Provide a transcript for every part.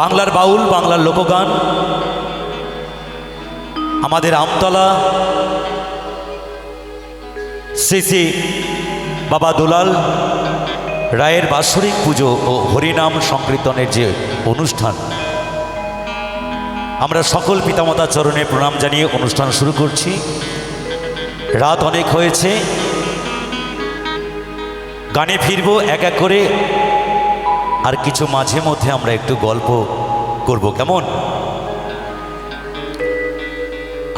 বাংলার বাউল, বাংলার লোকগান, আমাদের আমতলা শ্রী শ্রী বাবা দুলাল রায়ের বাৎসরিক পুজো ও হরিনাম সংকীর্তনের যে অনুষ্ঠান, আমরা সকল পিতামাতা চরণে প্রণাম জানিয়ে অনুষ্ঠান শুরু করছি। রাত অনেক হয়েছে, গানে ফিরবো এক এক করে আর কিছু মাঝে মধ্যে আমরা একটু গল্প করব, কেমন?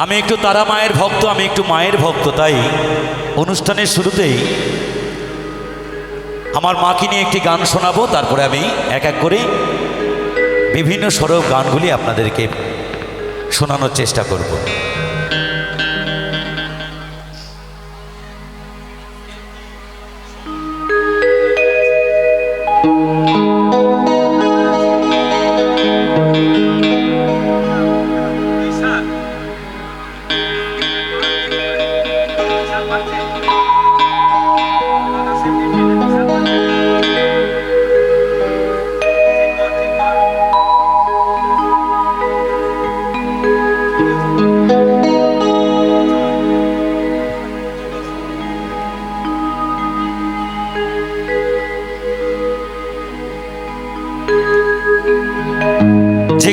আমি একটু তারা মায়ের ভক্ত, আমি একটু মায়ের ভক্ত, তাই অনুষ্ঠানের শুরুতেই আমার মাকে নিয়ে একটি গান শোনাবো, তারপরে আমি এক এক করে বিভিন্ন সরব গানগুলি আপনাদেরকে শোনানোর চেষ্টা করব।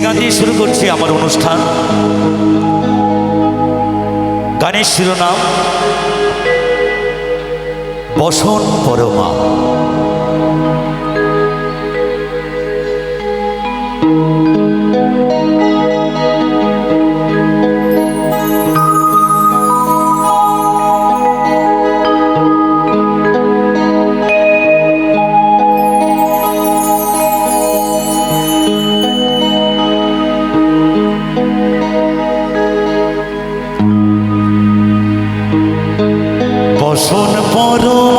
গান দিয়ে শুরু করছি আমার অনুষ্ঠান। গানের শিরোনাম বসন পরমা। বসন পরমা